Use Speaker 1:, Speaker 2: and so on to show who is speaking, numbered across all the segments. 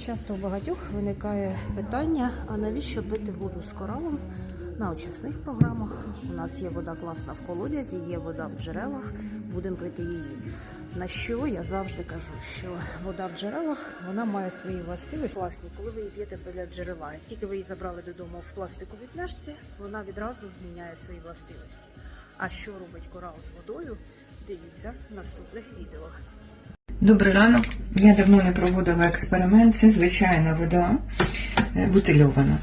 Speaker 1: Часто у багатьох виникає питання, а навіщо пити воду з коралом на очисних програмах? У нас є вода класна в колодязі, є вода в джерелах, будемо пити її. На що я завжди кажу, що вода в джерелах вона має свої властивості. Власні, коли ви її п'єте біля джерела, тільки ви її забрали додому в пластиковій пляшці, вона відразу міняє свої властивості. А що робить корал з водою? Дивіться в наступних відео.
Speaker 2: Добрий ранок. Я давно не проводила експеримент. Це звичайна вода е, бутильована.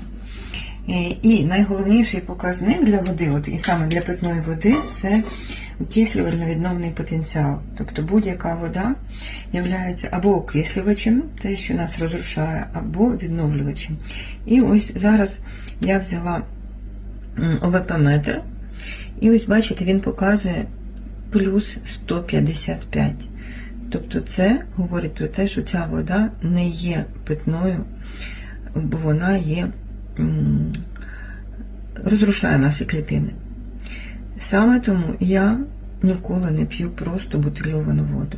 Speaker 2: І- І найголовніший показник для води, от і саме для питної води, це окислювально-відновний потенціал. Тобто будь-яка вода є або окислювачем, те, що нас розрушає, або відновлювачем. І ось зараз я взяла ОВП-метр, і ось бачите, він показує плюс 155. Тобто це говорить про те, що ця вода не є питною, бо вона є, розрушає наші клітини. Саме тому я ніколи не п'ю просто бутильовану воду.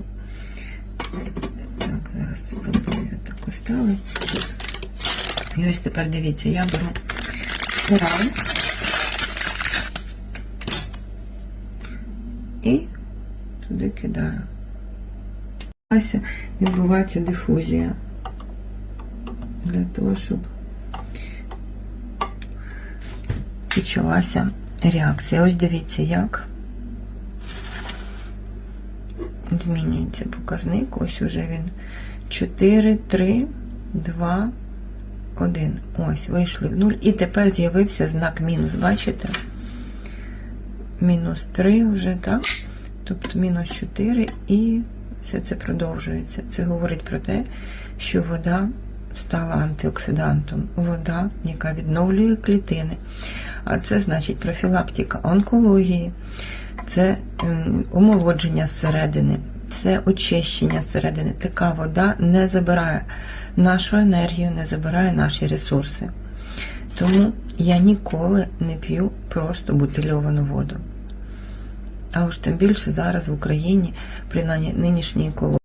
Speaker 2: Так, зараз спробую так поставити. І ось тепер дивіться, я беру корал і туди кидаю відбувається, відбувається дифузія для того, щоб почалася реакція. Ось дивіться, як змінюється показник. Ось уже він 4, 3, 2, 1. Ось, вийшли в 0. І тепер з'явився знак мінус. Бачите? Мінус 3 вже, так? Тобто мінус 4 і все це продовжується. Це говорить про те, що вода стала антиоксидантом. Вода, яка відновлює клітини. А це значить профілактика онкології, це омолодження зсередини, це очищення зсередини. Така вода не забирає нашу енергію, не забирає наші ресурси. Тому я ніколи не п'ю просто бутильовану воду. А уж тим більше зараз в Україні при нинішній екології.